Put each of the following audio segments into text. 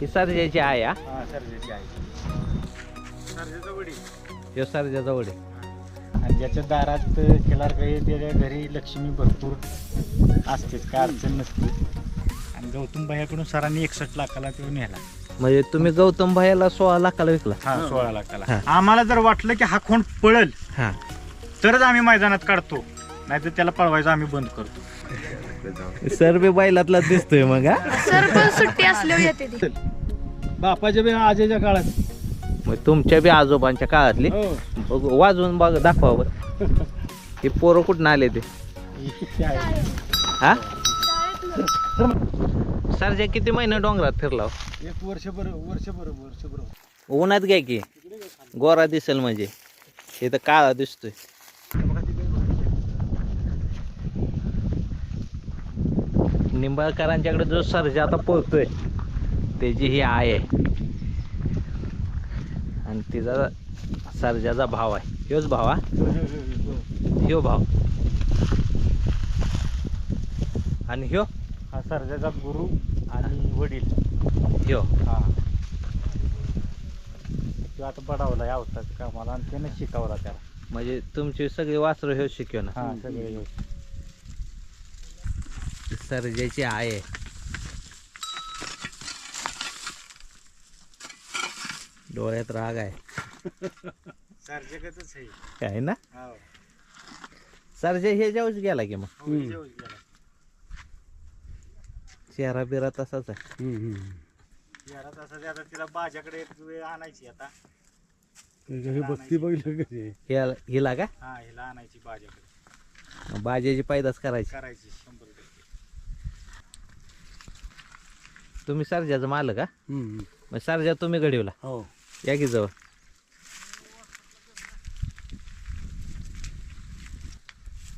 ही सर्जाची आहे हा? हा सर्जाची आहे सर्जाचा वडील. ह्यो सर्जाचा वडील. आणि ज्याच्या दारात खिलार काही त्याच्या घरी लक्ष्मी भरपूर असतेच काय अडचण नसते. आणि गौतम भाईकडून सरांनी एकसष्ट लाखाला तो नेला. म्हणजे तुम्ही गौतम भाईला सोळा लाखाला विकला? हा सोळा लाखाला. हा. आम्हाला जर वाटलं की हा खोंड पळल हा. तरच आम्ही मैदानात काढतो. नाहीतर त्याला पळवायचं आम्ही बंद करतो. सर बी बैलातलाच दिसतोय मग हा? सर पण सुट्टी असल्यावर येते ती. बापाच्या बी आजीच्या काळात. मग तुमच्या बी आजोबांच्या काळातली? हो. बघू, वाजवून बघ दाखवा बरं. हे पोरं कुठून आले ते? हा? सरजा किती महिने डोंगरात फिरला हो? एक वर्षभर वर्षभर वर्षभर. उन्हात घ्या की. गोरा दिसेल म्हणजे. इथं काळा दिसतोय. निंबाळकरांच्याकडे जो सर्जा आता पळतोय त्याची ही आय आहे. आणि तिचा सर्जाचा भाव आहे. ह्योच भाव हा? ह्यो भाव. आणि ह्यो? हा सर्जाचा गुरु आणि वडील. ह्यो. हा. तो आता बडावला या अवताच्या कामाला आणि त्याने शिकवला त्याला. म्हणजे तुमची सगळी वासरं ह्यो शिकव ना हा सगळे सर्जाची आहे. डोळ्यात राग आहे. सर्जकच आहे. काय ना? हो. सर्जा हे जाऊच गेला की मग? हो. चेहरा बिरा तसाच आहे. याला तसं ते आता तिला बाजाकडे आणायची आता. हे बघितलं हिला का? हा हिला आणायची बाजाकडे. बाजेची पैदास करायची. करायची शंभर टक्के तुम्ही सर्जाचं मालक का मग सर्जा तुम्ही घडवला. हो. या की जवळ.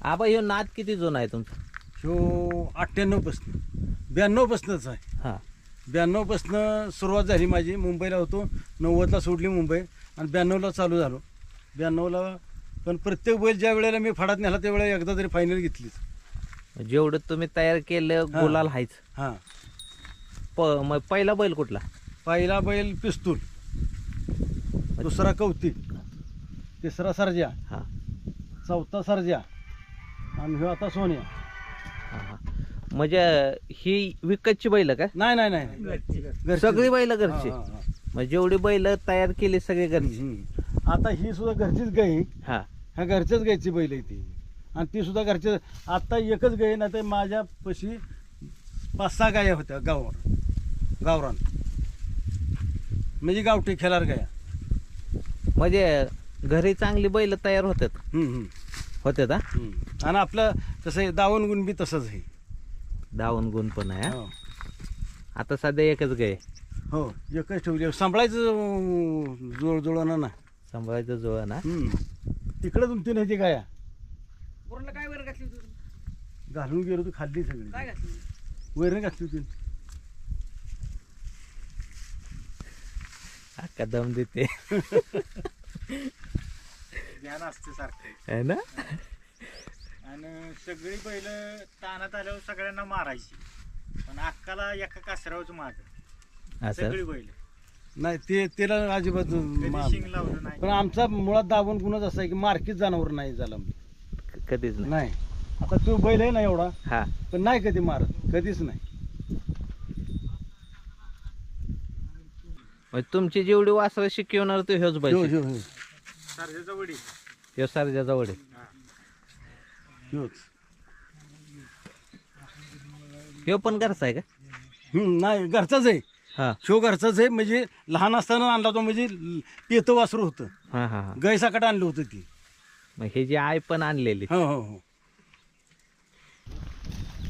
आबा ह्यो नाद किती जुना आहे तुमचा? ह्यो अठ्ठ्याण्णव पासन. ब्याण्णव पासनच आहे. हा. ब्याण्णव पासनं सुरुवात झाली माझी. मुंबईला होतो. नव्वदला सोडली मुंबई. आणि ब्याण्णवला चालू झालो. ब्याण्णवला पण प्रत्येक बैल ज्या वेळेला मी फाडात नेला त्यावेळेला एकदा तरी फायनल घेतलीच. जेवढं तुम्ही तयार केलं हा. गुलाल हायच. हां. प मग पहिला बैल कुठला? पहिला बैल पिस्तूल. दुसरा कौतिक. तिसरा सर्जा. हा. चौथा सर्जा. आणि ह्यो आता सोन्या. हा हा. म्हणजे ही विकतची बैल का? नाही नाही नाही. घरची. सगळी बैल घरची? हा, हा, हा. म्हणजे जेवढी बैल तयार केली सगळी घरची. आता ही सुद्धा घरचीच गाई. हा. ह्या घरच्याच गायची बैल आहे ती. आणि ती सुद्धा घरच्या आता एकच गाय ना तर माझ्या पशी पाच सहा गाया होत्या गावावर. गावरान. म्हणजे गावठी खेळार गाया. म्हणजे घरी चांगली बैल तयार होतात हम्म, हम्म, होतात हा? हम्म. आणि आपलं कसं आहे दावण गुण बी तसंच आहे. दावण गुण पण आहे हा? हो. आता सध्या एकच गाय हो एकच ठेवली. सांभाळायचं जोड जोडणं ना. सांभाळायचं जुळा ना हम्म. तिकडे तुमची नाही ती गाया. काय वर घातली होती? घालून गेलो तू खाल्ली काय सगळी घातली? वैरण घातली होती. अक्का दम देते. ज्ञान असते सारखं. आहे ना? आणि सगळी बैल तानात आल्यावर सगळ्यांना मारायची. पण अक्काला एका कासरावच मार. असं? सगळी बैल. नाही ते त्याला अजिबात कधी लावलं नाही. पण आमचा मुळात दाबून गुणच असा आहे की मार्केट जनावर नाही झाला कधीच नाही. नाही. आता तो बैल आहे ना एवढा. हा. पण नाही कधी मारत. कधीच नाही. म्हणजे तुमची जेवढी वासरं शिकवणार तो ह्योच ह्यो- बैल ह्यो-. सर्जाचा वडील. ह्यो वडील. पण घरचा आहे का? हम्म, नाही घरचाच आहे. हा. शो घरचाच आहे म्हणजे लहान असताना आणला तो म्हणजे पेतं वासरू होतं. हा हा हा. गाय सकाट आणलं होतं ती. मग हे जी आय पण आणलेली. हो हो हो.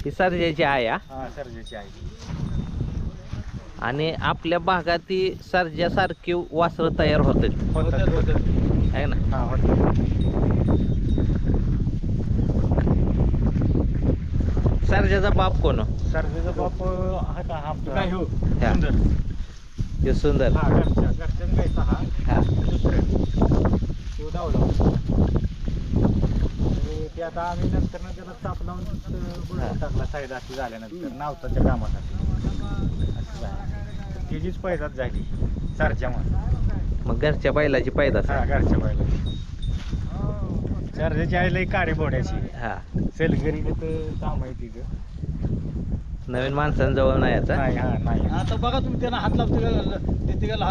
ही सरजाची आय हा? हा सर्जाची आई. आणि आपल्या भागात ती सर्जासारखी वासरं तयार होतात होतात होतात. आहे ना? हा होतात. सर्जाचा बाप कोण हो? सर्जाचा बाप हा का हा काय हो. हा. सुंदर. हा घरच्या घरच्याच गायचा हा. हा. दुसरं तो धावला आणि ते आता आम्ही नंतर त्याला चाप लावून हा. बुडवून टाकला साईड अशी झाल्यानंतर नावताच्या कामासाठी. झालं. त्याचीच पैदाच झाली. चारच्यामुळे मग. घरच्या बैलाची पैदास हा घरच्या बैला चारच्याची आईला काडी बोड्याची. हा. सेलगरी तर काम आहे तिथं. नवीन माणसांजवळ नाही याचा नाही हा नाही. आता बघा तुम्ही त्यांना हात लावते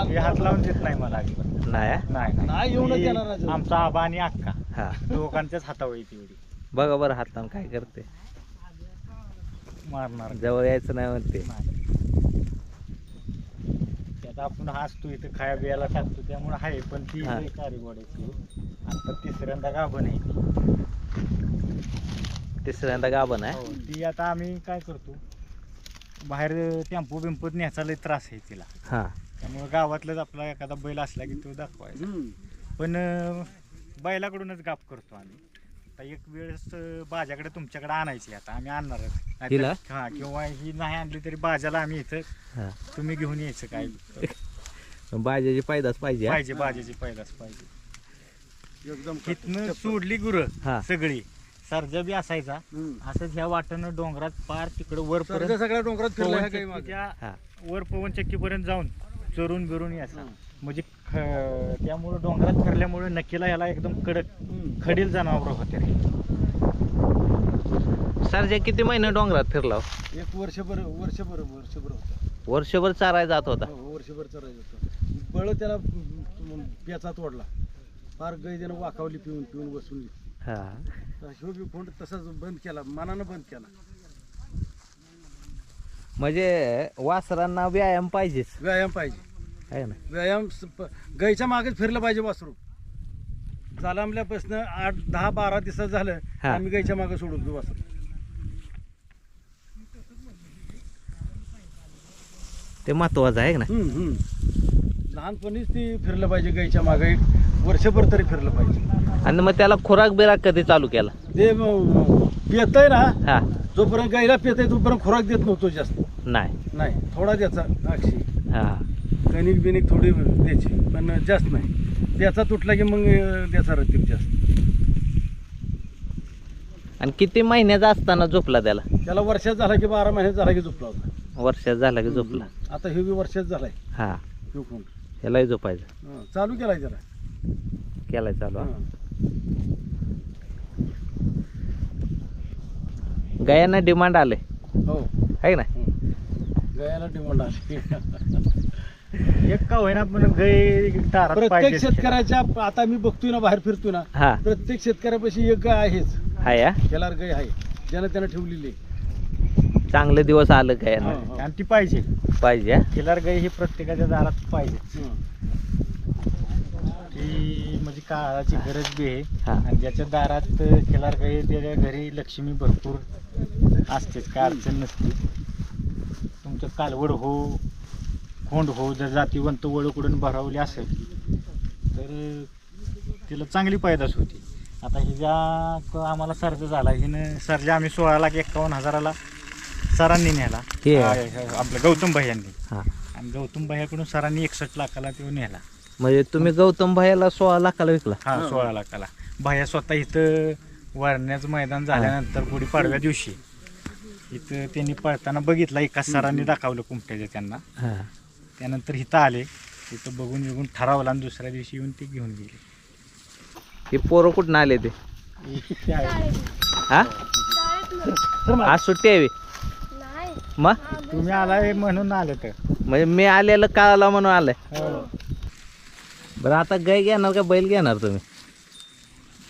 हे हात लावून देत नाही मला अजिबात. नाही हा? नाही नाही, येऊनच ही देणार नाही. आमचा आबा आणि अक्का. हा. दोघांच्याच हातावर येते एवढी. बघा बरं हात लावून काय करते. मारणार. जवळ यायचं नाही म्हणते. त्यात आपण हसतो इथं खाया बियाला टाकतो त्यामुळे आहे पण ती हा. गोड्याची आता तिसऱ्यांदा गाभण आहे ती. तिसऱ्यांदा गाभण आहे? हो, ती आता आम्ही काय करतो बाहेर टेम्पो बिंपोत न्यायचा लई त्रास आहे तिला. हा. त्यामुळे गावातलाच आपला एखादा बैल असला की तो दाखवायचा. पण अं, बैलाकडूनच गाप करतो आम्ही. आता एक वेळेस बाजाकडे तुमच्याकडे आणायची आता आम्ही हिला? हा किंवा ही नाही आणली तरी बाजाला आम्ही इथं हा तुम्ही घेऊन यायचं काय बाजाची पैदास पाहिजे हा? पाहिजे बाजाची पहिलाच पाहिजे एकदम इथनं सोडली गुरं हा. सगळी सर्जा बी असायचा हम्म. असंच ह्या वाटेनं डोंगरात पार तिकडं वर सरजा सगळ्या डोंगरात फिरला ह्या काही मागे. पवनचक्कीच्या हा वर पवनचक्कीपर्यंत जाऊन चरून बिरून यायचा. म्हणजे ख- त्यामुळं डोंगरात फिरल्यामुळे नक्कीला याला एकदम कडक. खडील जनावर होते. रे सरजा किती महिने डोंगरात फिरला हो? एक वर्षभर वर्षभर वर्षभर होता. वर्षभर चाराय जात होता? हो, वर्षभर चरायचं होतं. बळ त्याला अं, प्याचा तोडला. फार गाई त्यानं वाकावली पिऊन पिऊन बसून हा. ह्यो बी फोन तसाच बंद केला मनानं बंद केला. म्हणजे वासरांना व्यायाम पाहिजेच. व्यायाम पाहिजे. आहे ना. व्यायाम स- गाईच्या मागेच फिरलं पाहिजे वासरू. चालांबल्यापासून आठ दहा बारा दिवसात झालं हा. आम्ही गाईच्या मागे सोडून देऊ वासरू. ते महत्वाचं आहे ना. हम्म, हम्म. लहानपणीच ती फिरलं पाहिजे गाईच्या मागे वर्षभर तरी फिरलं पाहिजे. आणि मग त्याला खुराक बिराक कधी चालू केला? ते पेतय ना. हा. जोपर्यंत गाईला पेतय तोपर्यंत खुराक देत नव्हतो जास्त. नाही. नाही थोडा द्यायचा अक्षी हा. कणिक बिनिक थोडी द्यायची पण जास्त नाही. त्याचा तुटला की मग द्यायचा रतीब जास्त. आणि किती महिन्याचा असताना झोपला त्याला? त्याला वर्षात झाला की बारा महिन्यात झाला की झोपला होता. वर्षात झाला की झोपला. आता हे बी वर्षात झालाय. हा. ह्यो फोन त्यालाही झोपायचं. हं, चालू केलाय त्याला केलाय चालू. हा. हं. गायांना डिमांड आले हो आहे ना. गयाला डिमांड आली एक का होईना पण गाय दारात प्रत्येक पाहिजेच. शेतकऱ्याच्या आता मी बघतोय ना बाहेर फिरतोय ना हा प्रत्येक शेतकऱ्यापाशी एक गाय आहेच हा या खेळार गाय आहे ज्यानं त्यानं ठेवलेली आहे. चांगले दिवस आलं गायांना हं, हं. आणि ती पाहिजे पाहिजे हा? खिलार गाई ही प्रत्येकाच्या दारात पाहिजे हं. ती म्हणजे काळाची गरज बी आहे हा. आणि ज्याच्या दारात खिलार गाई त्याच्या घरी लक्ष्मी भरपूर असतेच काय अडचण नसते तुमचं कालवड हो खोंड हो जर जातीवंत वळूकडून भरावली असेल तर तिला चांगली पैदास होती. आता क- आम्हाला सर्ज झाला हिनं सर्ज आम्ही सोळा लाख एक्कावन्न हजाराला सरांनी नेला. हे. हा, हे, आपलं गौतम भाई यांनी. हा. आणि गौतम भाईकडून सरांनी एकसष्ट लाखाला तो नेला. म्हणजे तुम्ही गौतम भाईला सोळा लाखाला विकला? हा सोळा लाखाला. भाया स्वतः इथं वारण्याचं मैदान झाल्यानंतर गुढी पाडव्या दिवशी. इथं त्यांनी पळताना बघितला एका सरांनी दाखवलं कुमट्याच्या त्यांना. हा. त्यानंतर इथं आले इथं बघून बघून ठरवलं आणि दुसऱ्या दिवशी येऊन ते घेऊन गेले. हे पोरं कुठून आले ते? इथे आहे. हा. आज सुट्टी आहे. नाही. मग? तुम्ही आलाय म्हणून आलं तर. म्हणजे मी आलेलं काळाला म्हणून आलंय. हो. बरं आता गाय घेणार का बैल घेणार तुम्ही?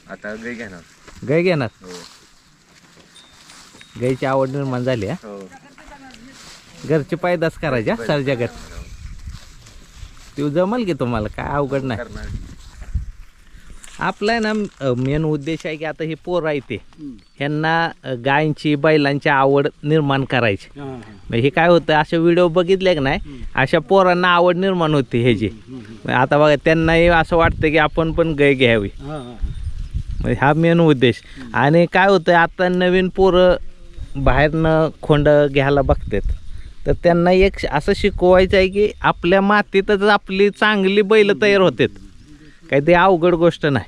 आता गाई घेणार. गाय घेणार? हो. गायची आवड निर्माण झाली हा? हो. घरची पायदास करायच्या सरच्या घर ते जमल की तुम्हाला? काय अवघड नाही. करणार. आपला आहे ना मेन उद्देश आहे की आता ही पोरं आहे ते. ह्यांना अ, गायींची बैलांची आवड निर्माण करायची. हं, हं. मग हे काय होतं असे व्हिडिओ बघितले का नाही अशा पोरांना आवड निर्माण होते ह्याची. मग आता बघा त्यांनाही असं वाटतं की आपण पण गाय घ्यावी. हं, हं. म्हणजे हा मेन उद्देश. आणि काय होतं आता नवीन पोरं बाहेरनं खोंड घ्यायला बघतात. तर त्यांना एक असं शिकवायचं आहे की आपल्या मातीतच आपली चांगली बैल तयार होतात. काही ते अवघड गोष्ट नाही.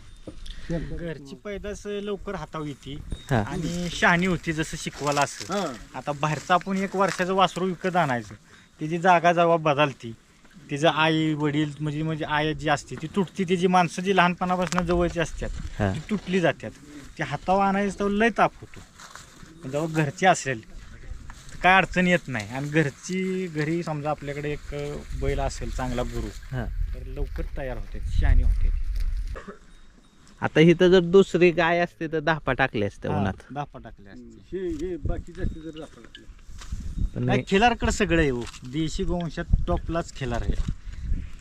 घरची पैदास लवकर हातावर येते. आणि शहाणी होती जसं शिकवायला असं. हं. आता बाहेरचं आपण एक वर्षाचं वासरू विकत आणायचं. तिची जागा जेव्हा बदलती. तिचं आई वडील म्हणजे म्हणजे आई जी असते ती तुटती. तिची माणसं जी लहानपणापासून जवळची असतात. ती तुटली जातात. ती हातावर आणायचं तेव्हा लय ताप होतो. जेव्हा घरची असेल तर काय अडचण येत नाही. आणि घरची घरी समजा आपल्याकडे एक बैल असेल चांगला गुरु हा. तर लवकर तयार होते शहाणी होते. आता इथं जर दुसरी गाय असते तर दहापा टाकले असते उन्हात. दापा टाकले असते हे हे बाकीचे असते जर आपण पण नाही खिलारकडे सगळं आहे हो देशी गोवंशात टॉपलाच खिलार आहे.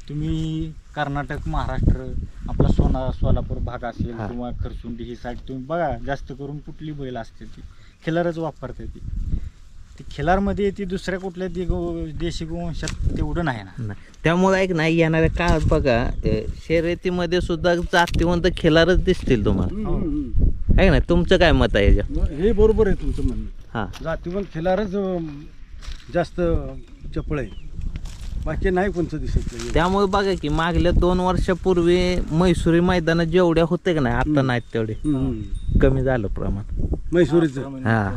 तुम्ही कर्नाटक महाराष्ट्र आपला सोना सोलापूर भाग असेल हा. किंवा खरसुंडी ही साईड तुम्ही बघा जास्त करून कुठली बैल असते ती. खिलारच वापरते ती. ती खिलारमध्ये ती दुसऱ्या कुठल्या दे गो देशी गोवंशात तेवढं नाही ना. नाही. त्यामुळे ऐक नाही येणाऱ्या काळात बघा अ, शर्यतीमध्ये सुद्धा जातीवंत खिलारच दिसतील तुम्हाला. हो. आहे ना तुमचं काय मत आहे याच्यावर? मग हे बरोबर आहे तुमचं म्हणणं. हा. जातीवंत खिलारच अं, जास्त चपळ आहे. बाकी नाही कोणतं दिसत नाही. त्यामुळे बघा की मागल्या दोन वर्षापूर्वी म्हैसुरी मैदानात जेवढ्या होते का नाही आता नाहीत तेवढे. हम्म. कमी झालं प्रमाण. म्हैसूरीचं. हा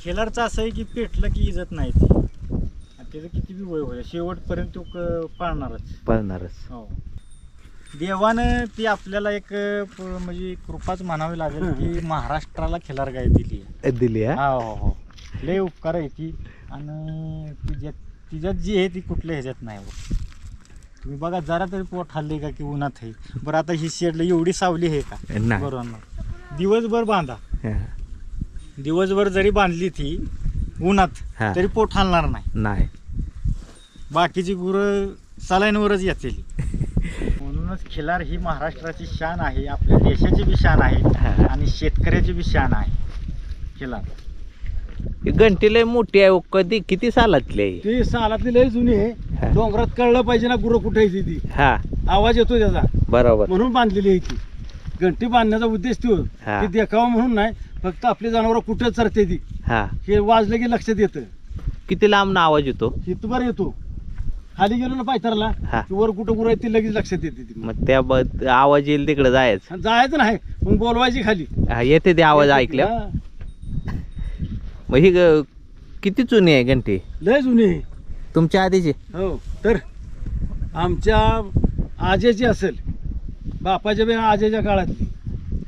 खिलारचं असं आहे की पेटलं की इजत नाही ती. आणि त्याचं किती बी वय होईल शेवटपर्यंत तो क- पाळणारच. पळणारच. हो. देवानं ती आपल्याला एक प- म्हणजे कृपाच म्हणावी लागेल की महाराष्ट्राला खिलार गाय दिली आहे. दिली हा हा हो हो. लय उपकार आहे ती. आणि तिच्यात तिच्यात जी आहे ती कुठल्या ह्याच्यात नाही हो तुम्ही बघा जरा तरी पोट हल्ले का की उन्हात आहे. बरं आता ही शेडला एवढी सावली आहे का? नाही. बरोबर. ना दिवसभर बांधा. हा. दिवसभर जरी बांधली ती उन्हात हा. तरी पोट हलणार नाही. नाही. बाकीची गुरं सलाईनवरच येतील. म्हणूनच खिलार ही महाराष्ट्राची शान आहे आपल्या देशाची बी शान आहे. आणि शेतकऱ्याची बी शान आहे. खिलार. ही घंटी लय मोठी आहे हो. कधी किती सालातली आहे? ती सालातली लय जुनी हा. आहे डोंगरात कळलं पाहिजे ना गुरं कुठे आहे ती. हा. आवाज येतो त्याचा. बरोबर. म्हणून बांधलेली आहे ती. घंटी बांधण्याचा उद्देश तो. हा. ती देखावा म्हणून नाही फक्त आपली जनावर कुठे चरते ती. हा. हे वाजलं की लक्षात येतं किती लांब आवाज येतो? हितभर येतो. खाली गेलो ना पायथरला हा. की वर कुठं आहे ती लगेच लक्षात येते ती. मग त्या ब- आवाज येईल तिकडे जायचं. आणि जायचं नाही मग बोलवायची खाली. हा, येते ते आवाज ऐकल्या हा. मग ही ग- किती जुनी आहे घंटी? लय जुनी आहे. तुमच्या आधीची? हो तर आमच्या आजेची असेल. बापाच्या बी आजेच्या काळातली.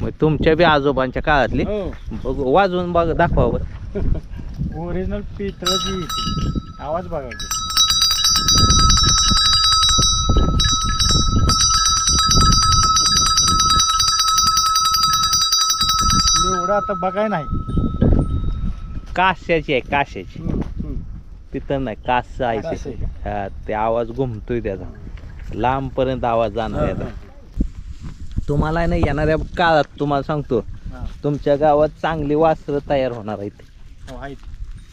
मग तुमच्या बी आजोबांच्या काळातली? हो. बघू वाजवून बघ दाखवा बरं. ओरिजिनल येते आवाज बघा की. एवढं आता बघाय नाही. काश्याची आहे काश्याची हम्म, हम्म. तिथं नाही कास कास आहे. आहे ते. हा ते आवाज घुमतोय त्याचा. लांब पर्यंत आवाज जाणार हा, याचा तुम्हाला नाही येणाऱ्या काळात तुम्हाला सांगतो. तुमच्या गावात चांगली वासरं तयार होणार आहेत. हो, आहेत.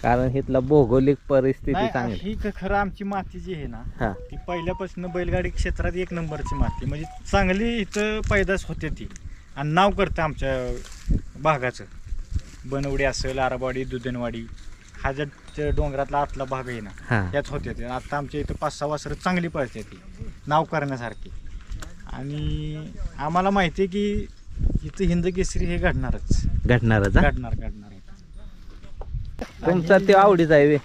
कारण इथला भौगोलिक परिस्थिती नाही, चांगली. ही ख- खरं आमची माती जी आहे ना हा. ती पहिल्यापासून बैलगाडी क्षेत्रात एक नंबरची माती. म्हणजे चांगली इथं पैदास होते ती. आणि नाव करतं आमच्या भागाचं. बनवडी असेल आराबाडी दुधनवाडी. हा ज्या डोंगरातला आतला भाग आहे ना हा. त्यात होते ते. आता आमच्या इथं पाच सहा वासरं चांगली पळते ती नाव करण्यासारखी. आणि आम्हाला माहिती आहे की इथं हिंद केसरी हे घडणारच. घडणारच हा? घडणार घडणार. तुमचा ते आवडीच आहे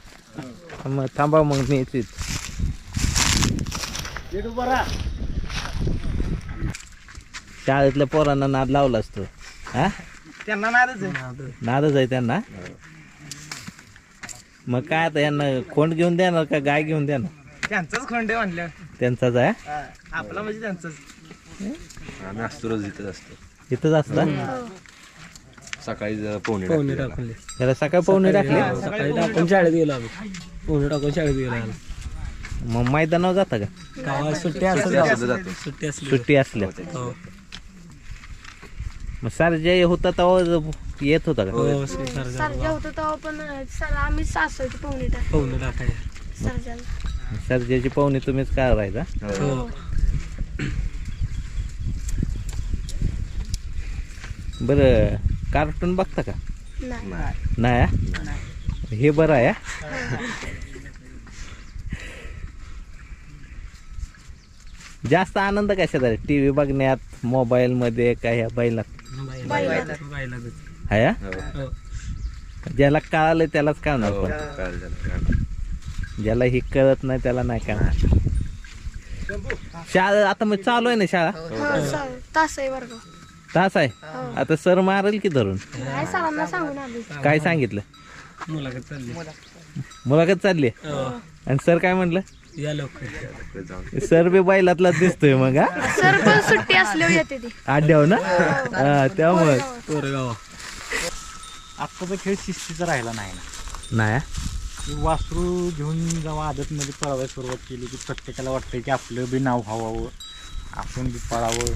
मग थांबा मग मी. येतो शाळेतल्या पोरांना नाद लावला असतो. हा? त्यांना नादच आहे. नादच आहे त्यांना? मग काय आता यांना खोंड घेऊन देणार का गाय घेऊन देणार? त्यांचाच खोंडे म्हणलं. त्यांचाच आहे? आपला म्हणजे त्यांचाच. आम्ही असतो रोज इथंच असतो. इथंच असतं? सकाळी पोहणे. त्याला सकाळी पाहुणे टाकले? सकाळी टाकून शाळेत गेलो आम्ही. पोहून टाकून शाळेत गेलो आम्ही. मग मैदानावर जाता का? गावात सुट्टी असेल सुट्टी जातो. सुट्टी असली सुट्टी असल्या हो. मग सर जे होता तेव्हा येत होता का? हो सरजा सरजा होतो तेव्हा पण सर आम्ही सासवची पाहुणे टाक सरजाला पाहुणे तुम्हीच करायचा? हो. बरं कार्टून बघता का? नाही. नाही हा? हे बरं आहे हा? जास्त आनंद कशात आहे टी व्ही बघण्यात मोबाईल मध्ये काय ह्या बैलात? आहे हा? हो. हो. ज्याला कळालं त्यालाच कळणार हो, पण. ज्याला ही कळत नाही त्याला नाही कळणार. शाळा आता मग चालू आहे ना शाळा? हा तास आहे वर्ग तास आहे. आता सर मारेल की धरून? काय सरांना सांगून आली काय सांगितलं? मुलाखत चालली. मुलाखत चालली हो. आणि सर काय म्हणलं? या लवकर. सर बी बैलातलाच दिसतोय मग हा? सर पण सुट्टी असल्यावर येते ती. आड्याव ना? हा. त्यामुळे. कोरेगाव आत्ताचा खेळ शिस्तीचा राहिला नाही ना. नाही हा? वासरू घेऊन जेव्हा आदतमध्ये पळायला सुरुवात केली की प्रत्येकाला वाटतं की आपलं बी नाव व्हावं आपण बी पळावं.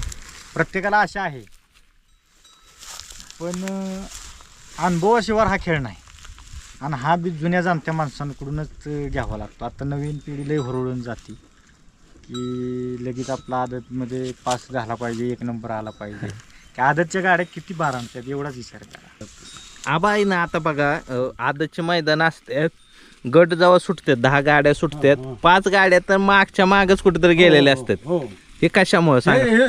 प्रत्येकाला आशा आहे. पण अनुभवाशिवाय हा खेळ नाही. आणि हा बी जुन्या जाणत्या माणसांकडूनच घ्यावा लागतो. आता नवीन पिढी लई हुरळून जाते. की लगेच आपला आदतमध्ये पास झाला पाहिजे एक नंबर आला पाहिजे. की आदतच्या गाड्या किती बार आणतात एवढाच विचार करा. आबा आहे ना आता बघा आदतचे मैदान असतात. गट जेव्हा सुटतात दहा गाड्या सुटतात. पाच गाड्या तर मागच्या मागच कुठेतरी गेलेल्या असतात. हो. हे कशामुळे सांगा?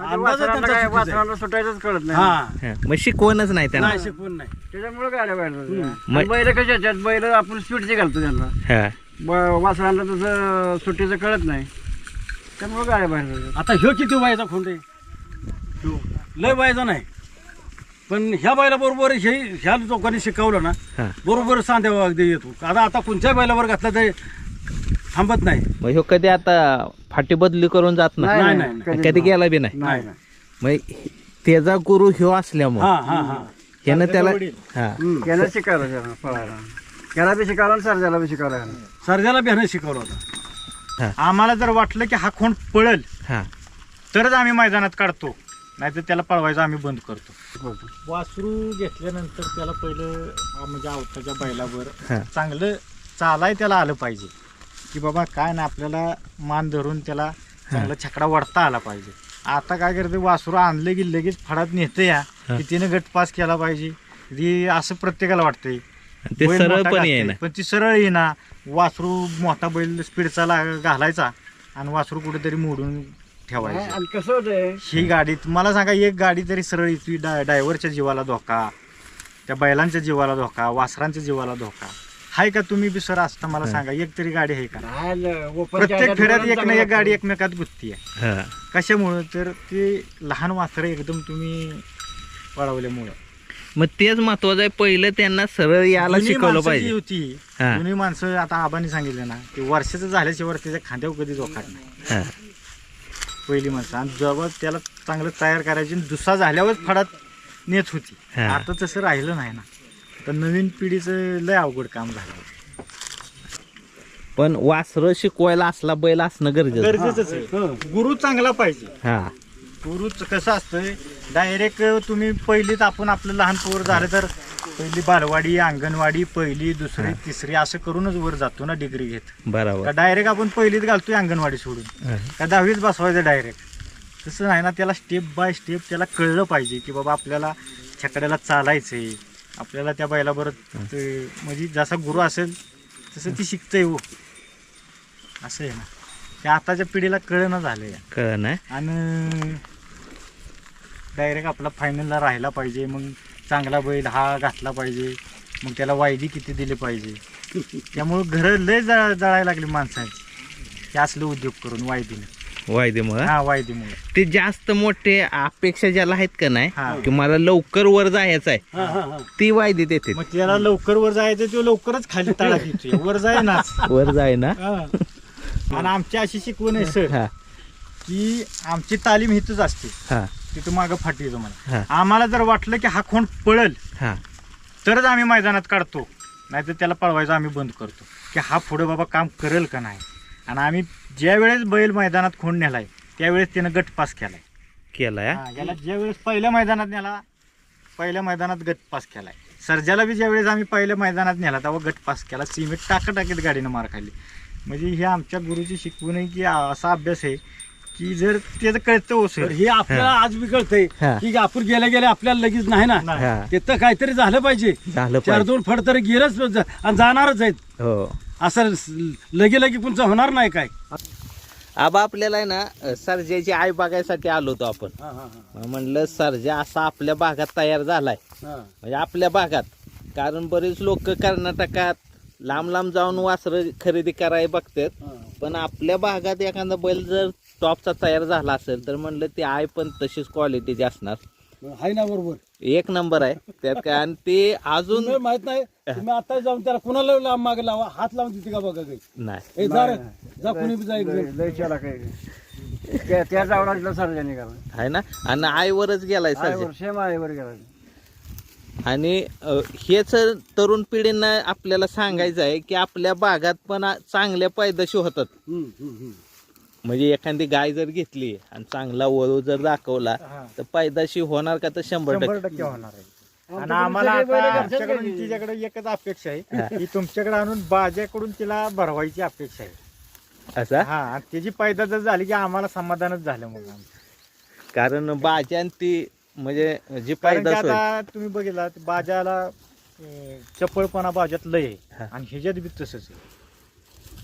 अंदाजच त्यांचा चुकीचा आहे. सुटायचंच कळत हा. हा, मग शिकवणच नाही त्यांना. नाही शिकवून नाही. त्याच्यामुळे गाड्या मग- बैल कशा आहेत बैल आपण स्पीडचे घालतो त्यांना. हा. ब- तसं सुट्टीचं कळत नाही. त्यामुळे गाड्या बाहेर पडतात. आता ह्यो किती व्हायचा खोंड ह्यो. लय व्हायचा नाही. पण ह्या बैला बरोबर हे ह्या लोकांनी शिकवलं ना हा. बरोबर सांध्या अगदी येतो. आता आता कोणत्या बैलावर घातला तरी थांबत नाही. मग ह्यो कधी आता फाटी बदली करून जात नाही, नाही नाही, नाही. कधी गेला बी नाही. नाही मग त्याचा गुरु ह्यो असल्यामुळे हा हा हा. ह्यानं त्याला हा. त्याला शिकायला पळायला. बी शिकायला आणि सरजाला बी शिकायला सरजाला बिहाने शिकवलं होतं. आम्हाला जर वाटलं की हा खोंड पळल हा. तरच आम्ही मैदानात काढतो. नाहीतर त्याला पळवायचं आम्ही बंद करतो. वासरू घेतल्यानंतर त्याला पहिलं अं, म्हणजे आवताच्या बैलावर हा. चांगलं चालाय त्याला आलं पाहिजे. की बाबा काय ना आपल्याला मान धरून त्याला चांगला छकडा वडता आला पाहिजे. आता काय करते वासरू आणलं की लगेच फडात नेतं या की तिने गट पास केला पाहिजे. ती असं प्रत्येकाला वाटतंय. ते बैल सरळ मोठा पण घातलाय, येईना. पण ती सरळ येईना. वासरू मोठा बैल स्पीडचा ला- घालायचा आणि वासरू कुठेतरी मोडून ठेवायचं. आणि कसं होतंय? ही गाडी मला सांगा एक गाडी तरी सरळ येते डाय ड्रायव्हरच्या जीवाला धोका त्या बैलांच्या जीवाला धोका वासरांच्या जीवाला धोका. हाय का तुम्ही बी सर असता मला सांगा एक तरी गाडी आहे का? प्रत्येक फेऱ्यात एक ना एक गाडी एकमेकात गुत्ती आहे. हा. कशामुळं? तर ते लहान वासरं एकदम तुम्ही पळवल्यामुळं मग तेच महत्वाचं आहे पहिलं त्यांना सरळ यायला जुनी शिकवलं माणसं जी पाहिजे. होती हा. जुनी माणसं आता आबांनी सांगितलं ना की वर्षाचं झाल्याशिवाय त्याच्या खांद्यावर कधी धोका नाही. हा. पहिली माणसं. आणि जेव्हा त्याला चांगलं तयार करायची आणि दुसरा झाल्यावरच फडात नेत होती. हा. आता तसं राहिलं नाही ना. तर नवीन पिढीचं लय अवघड काम झालं. पण वासरं शिकवायला असला बैल असणं गरजेचं. गरजेचंच आहे. गुरु चांगला पाहिजे. हा. गुरु कसं असतंय डायरेक्ट तुम्ही पहिलीच आपण आपलं लहान पोर झालं तर पहिली बालवाडी अंगणवाडी पहिली दुसरी तिसरी असं करूनच वर जातो ना डिग्री घेत. बरोबर. डायरेक्ट आपण पहिलीत घालतोय अंगणवाडी सोडून. का दहावीच बसवायचं डायरेक्ट तसं नाही ना त्याला स्टेप बाय स्टेप त्याला कळलं पाहिजे की बाबा आपल्याला छकड्याला चालायचंय. आपल्याला त्या बैलाबरोबर ते म्हणजे जसा गुरु असेल तसं ती शिकतंय हो. असं आहे ना. ते आताच्या पिढीला कळणं झालंय. कळ नाही आणि डायरेक्ट आपला फायनलला राहिला पाहिजे मग चांगला बैल हा घातला पाहिजे मग त्याला वायदी किती दिली पाहिजे. त्यामुळं घरं लय जळ जळायला लागली माणसांची हे असलं उद्योग करून वायदीनं. वायदेमुळे? हा वायदीमुळे. ते जास्त मोठे अपेक्षा ज्याला आहेत का हा. नाही की मला लवकर वर जायचं आहे हा हा हा. ती वायदी देते. मग त्याला लवकर वर जायचं तो लवकरच खाली तळा वर जायनाच. वर जाय ना. आणि आमची अशी शिकवण आहे सर हा. की आमची तालीम हिथच असते. हा. तिथं मागं फाटी हा. आम्हाला जर वाटलं की हा खोंड पळल हा. तरच आम्ही मैदानात काढतो. नाहीतर त्याला पळवायचं आम्ही बंद करतो. की हा पुढे बाबा काम करेल का नाही? आणि आम्ही ज्या वेळेस बैल मैदानात खोंड नेलाय त्यावेळेस त्यानं गट पास केलाय. केलाय? हा, याला ज्या वेळेस पहिल्या मैदानात नेला पहिल्या मैदानात गट पास केलाय. सर्जाला बी ज्या वेळेस आम्ही पहिल्या मैदानात नेला तेव्हा गट पास केला. सिमेंट टाकत टाकीत गाडीनं मार खाल्ली. म्हणजे हे आमच्या गुरुची शिकवण आहे की आ- असा अभ्यास आहे की जर त्याचं कळतं हो तर हे. आपल्याला आज बी कळतंय हा. की आपण गेल्या गेल्या आपल्याला लगेच नाही ना. हा. तिथं काहीतरी झालं पाहिजे. झालं चार पाहिजे. दोन फड तरी गेलंच आणि जाणारच आहेत. हो. असं लगे लगे पुढचं होणार नाही काय? आबा आपल्याला आहे ना सर्जाची आई बघायसाठी आलो होतो आपण. म्हणलं सर्जा असा आपल्या भागात तयार झालाय. म्हणजे आपल्या भागात. कारण बरेच लोक कर्नाटकात लांब लांब जाऊन वासरं खरेदी करायला बघतात. पण आपल्या भागात एखादा बैल जर टॉपचा तयार झाला असेल तर म्हणलं ती आय पण तशीच क्वालिटीची असणार. हाय ना बरोबर. एक नंबर आहे. त्यात काय आणि ते अजून माहीत नाही तुम्ही आता जाऊन त्याला कुणाला लांब मागे लावा हात लावून देते का बघा काही? नाही. ए, जा रे. जा कुणी बी काही. त्या त्या जावडाला सार्वजनिक आहे ना? आणि आईवरच गेलाय सर सेम आईवर गेला. आणि अ, हेच तरुण पिढींना आपल्याला सांगायचं आहे की आपल्या भागात पण आ- चांगल्या पैदाशी होतात. हम्म, हम्म, हम्म. म्हणजे एखादी गाय जर घेतली आणि चांगला वळू जर दाखवला तर पैदाशी होणार का तर शंभर शंभर टक्के? होणार आहे. आणि आम्हाला आता आमच्याकडून. तिच्याकडे एकच अपेक्षा आहे की तुमच्याकडे आणून बाजाकडून तिला भरवायची अपेक्षा आहे. असा? हा आणि त्याची पैदा जर झाली की आम्हाला समाधानच झालं मग आमचं. कारण बाज्यान ती म्हणजे जी कारण की पैदास होईल. आता तुम्ही बघितला बाजाला अं, चपळपणा बाजात लय हा. आणि ह्याच्यात बी तसंच आहे.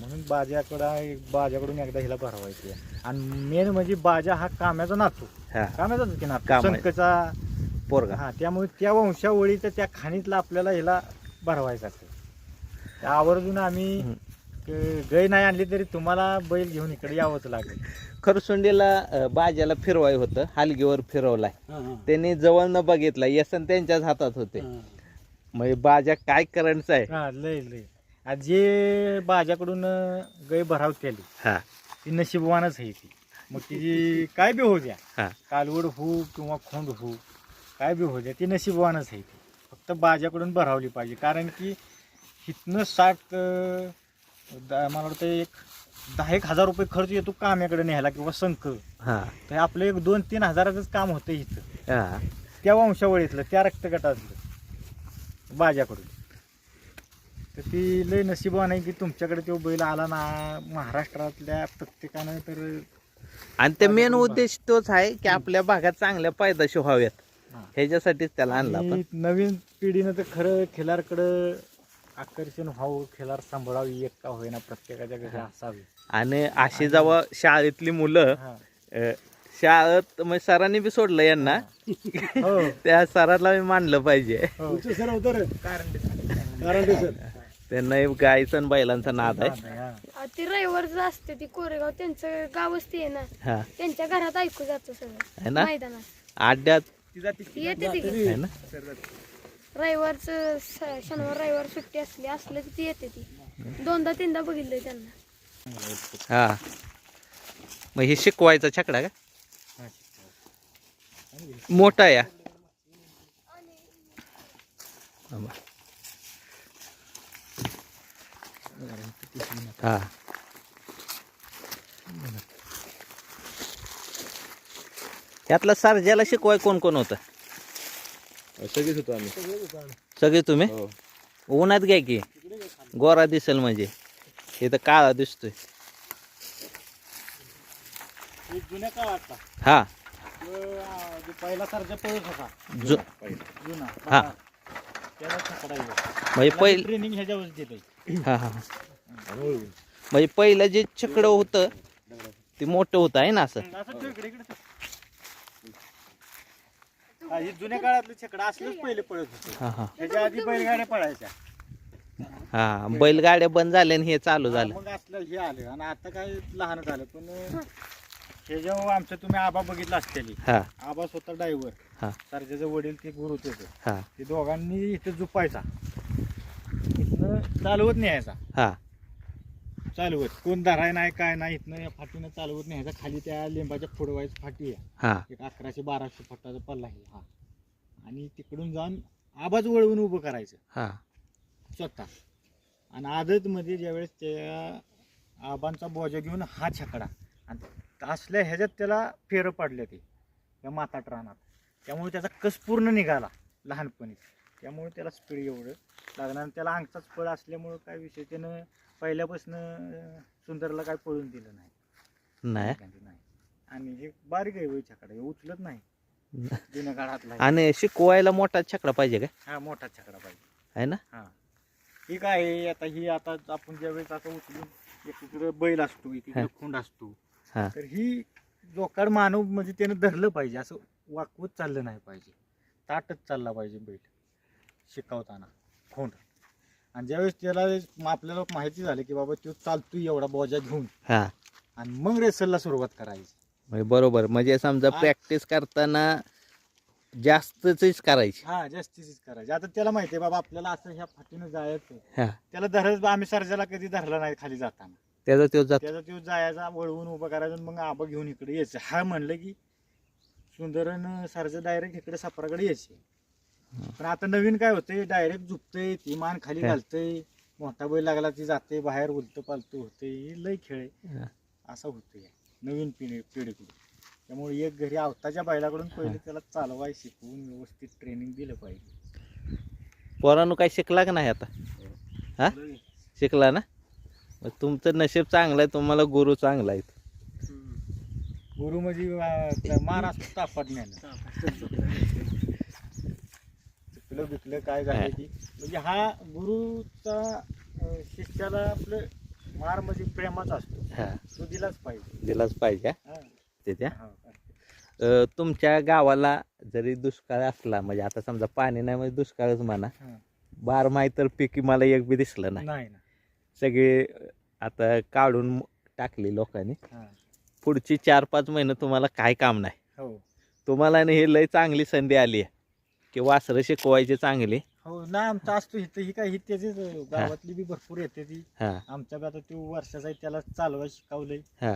म्हणून बाजाकडं बाजाकडून एकदा हिला भरवायची आहे. आणि मेन म्हणजे बाजा हा काम्याचा नातू. हा. काम्याचाच की नातू? कामाय. संकचा. पोरगा. हा त्यामुळे त्या वंशावळीचं त्या खाणीतला आपल्याला हिला भरवायचं असतं त्या आवर्जून आम्ही हम्म. गाय नाही आणली तरी तुम्हाला बैल घेऊन इकडे यावंच लागेल. खरसुंडीला अ, बाज्याला फिरवाय होतं हलगीवर फिरवलाय. त्यांनी जवळ न बघितला यसन त्यांच्याच हातात होते. म्हणजे बाजा काय करंटच आहे? हा लय लय. आज जे बाजाकडून गाय भराव केली हा. ती नशीबवानच आहे ती. मग तिची काय बी होऊ द्या. हा. कालवड हो किंवा खोंड हो काय बी होऊ द्या ती नशीबवानच आहे ती. फक्त बाजाकडून भरावली पाहिजे. कारण की इथनं साठ अं, दा- मला वाटतं एक दहा एक हजार रुपये खर्च येतो काम्याकडे न्यायला किंवा संख. हा. तर आपलं एक दोन तीन हजाराचंच काम होतं इथं. हा. त्या वंशावळीतलं त्या रक्तगटातलं बाजाकडून. तर ती लय नशिबवान आहे की तुमच्याकडे तो बैल आला ना महाराष्ट्रातल्या प्रत्येकानं तर आणि ते मेन उद्देश तोच आहे की आपल्या भागात चांगल्या पैदाशी व्हाव्यात. ह्याच्यासाठीच त्याला आणला आपण. आणि नवीन पिढीनं तर खरं खिलारकडं आकर्षण व्हावं खिलार सांभाळावी एक का होईना प्रत्येकाच्या घरी असावी. आणि अशी जेव्हा शाळेतली मुलं हा. अ, शाळेत म्हणजे सरांनी बी सोडलं यांना. हो. त्या सरांना मी मानलं पाहिजे. हो. कारण ते सर. त्यांना गायचा आणि बैलांचा नाद आहे. अं, ती रविवारचं असते ती कोरेगाव. त्यांचं गावच ते आहे ना. हा. त्यांच्या घरात ऐकू जातं है सगळं ना? मैदानात. आड्यात ती येते ती आहे ना? रविवारचं शनिवार रविवार सुट्टी असली असलं की ती येते ती. दोनदा तीनदा बघितलंय त्यांना. हा. मग हे शिकवायचा छकडा का? मोठा या. हा. यातला सर्जाला शिकवाय कोण कोण होतं? सगळेच होतो आम्ही. सगळे तुम्ही? हो. उन्हात घ्या की. गोरा दिसेल म्हणजे. इथं काळा दिसतोय. जुन्या काळातला हा. पहिला सरजा पळत होता. जो जुना. हा. त्याला. म्हणजे पहिलं ट्रेनिंग ह्याच्यावर देते हा हा. म्हणजे पहिलं जे छकडं होतं ते मोठं होतं आहे ना असं. हा, हे जुन्या काळातले छकडा असलेच पहिले पळत होते. हा हा. त्याच्या आधी बैलगाड्या पळायच्या. हा बैलगाड्या बंद झाल्या आणि हे चालू हा, झालं. मग असलं हे आलं. आणि आता काय लहान झालं पण हे जेव्हा आमचं तुम्ही आबा बघितलं असलेली हा. आबा स्वतः ड्रायव्हर हा. सरजेचं वडील ते गुरु त्याचं हा. ते दोघांनी इथं झुपायचा. इथनं चालवत न्यायचा. हा. चालवत कोण धराय नाही काय नाही इथनं या फाटीनं चालवत न्यायचा खाली त्या लिंबाच्या फोडवायची फाटी आहे. हा. एक अकराशे बाराशे फुटाचा पल्ला आहे हा. आणि तिकडून जाऊन आबाज वळवून उभं करायचं. हा. स्वतः. आणि आदतमध्ये ज्यावेळेस त्या आबांचा बोजा घेऊन हा छकडा. आणि असल्या ह्याच्यात त्याला फेरं पाडले ते. या माताट रानात. त्यामुळे त्याचा कस पूर्ण निघाला लहानपणी त्यामुळे त्याला स्पीड एवढं. लागणार आणि त्याला अंगचाच पळ असल्यामुळं काय विषय त्यानं पहिल्यापासून सुंदरला काय पळून दिलं नाही. नाही? नाही. आणि हे बारीक आहे छकडा हे उचलत नाही. जुन्या काळातला आहे. आणि शिकवायला मोठा छकडा पाहिजे का हा मोठा छकडा पाहिजे. आहे ना? हा. ही काय आहे आता ही आता आपण ज्यावेळेस आता उचलून एकीकडे बैल असतो एकीकडे हा. खोंड असतो. हा. तर ही जोकाड मानव म्हणजे त्यानं धरलं पाहिजे असं वाकवत चाललं नाही पाहिजे. ताटच चालला पाहिजे बैल. शिकवताना. खोंड आणि ज्यावेळेस त्याला म- आपल्याला माहिती झाली की बाबा तो चालतोय एवढा बोजा घेऊन. हा. आणि मग रेसलला सुरुवात करायची. म्हणजे बरोबर. म्हणजे समजा आ- प्रॅक्टिस करताना जास्तच करायची. हा जास्तीच करायची. आता त्याला माहिती आहे बाबा आपल्याला असं ह्या फाटीनं जायचं हा. त्याला धरच आम्ही सर्जाला कधी धरला नाही खाली जाताना. त्याचा तो जात. त्याचा तो जायचा वळवून उभं करायचं आणि मग आबा घेऊन इकडे यायचं. हा म्हणलं की सुंदरन सरजा डायरेक्ट इकडे सापराकडे यायचे. पण आता नवीन काय होतंय? डायरेक्ट झुपतंय ती मान खाली हा. घालतंय मोठा बैल लागला ती जाते बाहेर उलट पालत होते लय खेळ आहे. हा. असं होतंय. नवीन पिढी पिढीकडून. त्यामुळे एक घरी आवताच्या बैलाकडून पहिले त्याला चालवाय शिकवून व्यवस्थित ट्रेनिंग दिलं पाहिजे. पोरांनो काय शिकला का नाही आता? हा? शिकला ना? मग तुमचं नशीब चांगलं आहे तुम्हाला गुरु चांगला आहे. गुरु म्हणजे अं, तापात ज्ञान चुकलं बिकलं काय झालं की म्हणजे हा गुरुचा अं, शिष्याला आपलं मार म्हणजे प्रेमाच असतो. हा. तो दिलाच पाहिजे. दिलाच पाहिजे हा. अ, तुमच्या गावाला जरी दुष्काळ असला म्हणजे आता समजा पाणी नाही म्हणजे दुष्काळच म्हणा. हा. बारमाही तर पिकी मला एक बी दिसलं नाही. नाही ना सगळे आता काढून टाकली लोकांनी. हा. पुढची चार पाच महिने तुम्हाला काय काम नाही. हो. तुम्हाला हे लय चांगली संधी आली आहे. की वासरं शिकवायची चांगली. हो नाही आमचा असतो इथं ही काय त्याचीच गावातली बी भरपूर येते ती. हां. आमच्या बी आता तो वर्षाचा आहे त्याला चालवाय शिकवलंय. हां.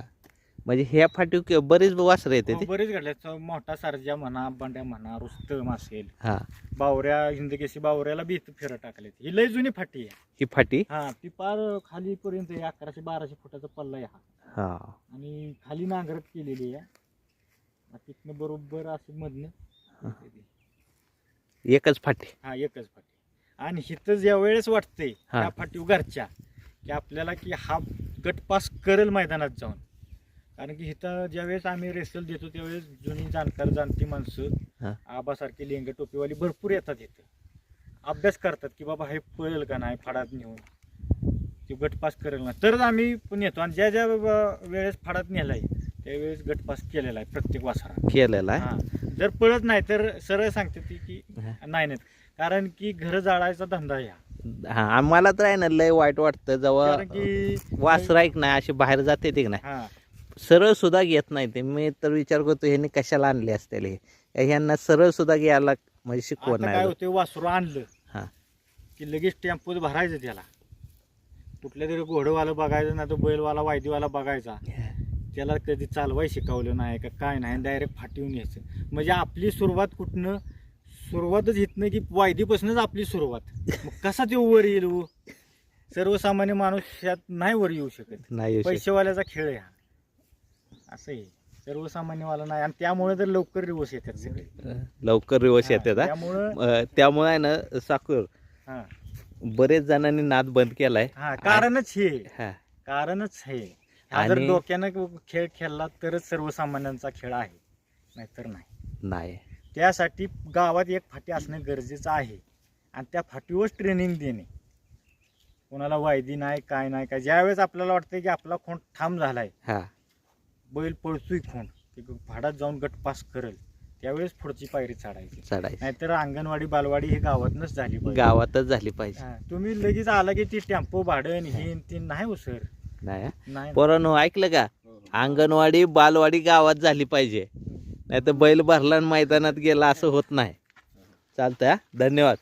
म्हणजे ह्या फाटीव कि- बरीच वासरं येते हो, ती बरेच घडले मोठा सारजा म्हणा बंड्या म्हणा रुस्तम असेल हां. बावऱ्या हिंदकेशी बावऱ्याला बी इथं फेरं टाकले ही लय जुनी फाटी आहे. ही फाटी? हा ती पार खाली पर्यंत अकराशे बाराशे फुटाचा पल्ला आहे हा. हां. आणि खाली नांगरट केलेली आहे. मग तिथनं बरोबर असं मधनं एकच फाटी. हा एकच फाटी. आणि हिथं ज्या वेळेस वाटतंय हा. त्या फाटी घरच्या की आपल्याला की हा गट पास करेल मैदानात जाऊन. कारण की इथं ज्यावेळेस आम्ही रेसल देतो त्यावेळेस जुनी जाणकार जाणती माणसं हा. आबासारखी लेंग टोपीवाली भरपूर येतात इथं. अभ्यास करतात की बाबा हे पळेल का नाही फाडात नेऊन. ते गट पास करेल ना. तरच आम्ही पण येतो. आणि ज्या ज्या वेळेस फाडात नेलाय त्यावेळेस गट पास केलेला आहे प्रत्येक वासरा केलेला आहे. जर पळत नाही तर सरळ सांगते ती की. नाही नाही कारण की घर जाळायचा धंदा आहे हा. आम्हाला तर आहे ना लय वाईट वाटतं जेव्हा कारण की वासर ऐक नाही अशी बाहेर जाते ते की नाही. हा. सरळ सुद्धा घेत नाही ते. मी तर विचार करतो ह्यांनी कशाला आणले असतील हे? ह्यांना सरळ सुद्धा घ्यायला म्हणजे शिकवण आता काय नाही होते वासरू आणलं हा. की लगेच टेम्पोत भरायचं त्याला. कुठल्या तरी घोडवाला बघायचं नाही तर बैलवाला वायदीवाला बघायचा. त्याला कधी चालवाय शिकवलं नाही का काय नाही डायरेक्ट फाटीवून यायचं. म्हणजे आपली सुरुवात कुठनं सुरुवातच इथनं की वायदीपासूनच आपली सुरुवात. मग कसा तो वर येईल हो? सर्वसामान्य माणूस यात नाही वर येऊ शकत. नाही येऊ शकत. पैसेवाल्याचा खेळ आहे हा. असं आहे. सर्वसामान्यवाला नाही. आणि त्यामुळे तर लवकर दिवस येतात सगळे. लवकर रिवर्स येतात हा. त्यामुळं अं, त्यामुळे आहे ना साखर हा. बरेच जणांनी नाद बंद केलाय. हा कारणच हे. हा. कारणच हे. हा जर आणि- डोक्यानं खेळ खेळला तरच सर्वसामान्यांचा खेळ आहे. नाहीतर नाही. नाही. त्यासाठी गावात एक फाटी असणं गरजेचं आहे. आणि त्या फाटीवरच ट्रेनिंग देणे. कोणाला वायदी नाही काय नाही काय. ज्यावेळेस आपल्याला वाटतं की आपला खोंड ठाम झालाय हा. बैल पळतोय खोंड ते भाडात जाऊन गट पास करेल त्यावेळेस पुढची पायरी चढायची. चढायचं. नाहीतर अंगणवाडी बालवाडी ही गावातनच झाली पाहिजे. गावातच झाली पाहिजे. हा, तुम्ही लगेच आला की ती टेम्पो भाडं आणि हे आणि ते नाही हो सर. नाही पोरांनो ऐकलं का? अंगणवाडी बालवाडी गावात झाली पाहिजे. नाही तर बैल भरला आणि मैदानात गेला असं होत नाही. चालतंय हा? धन्यवाद.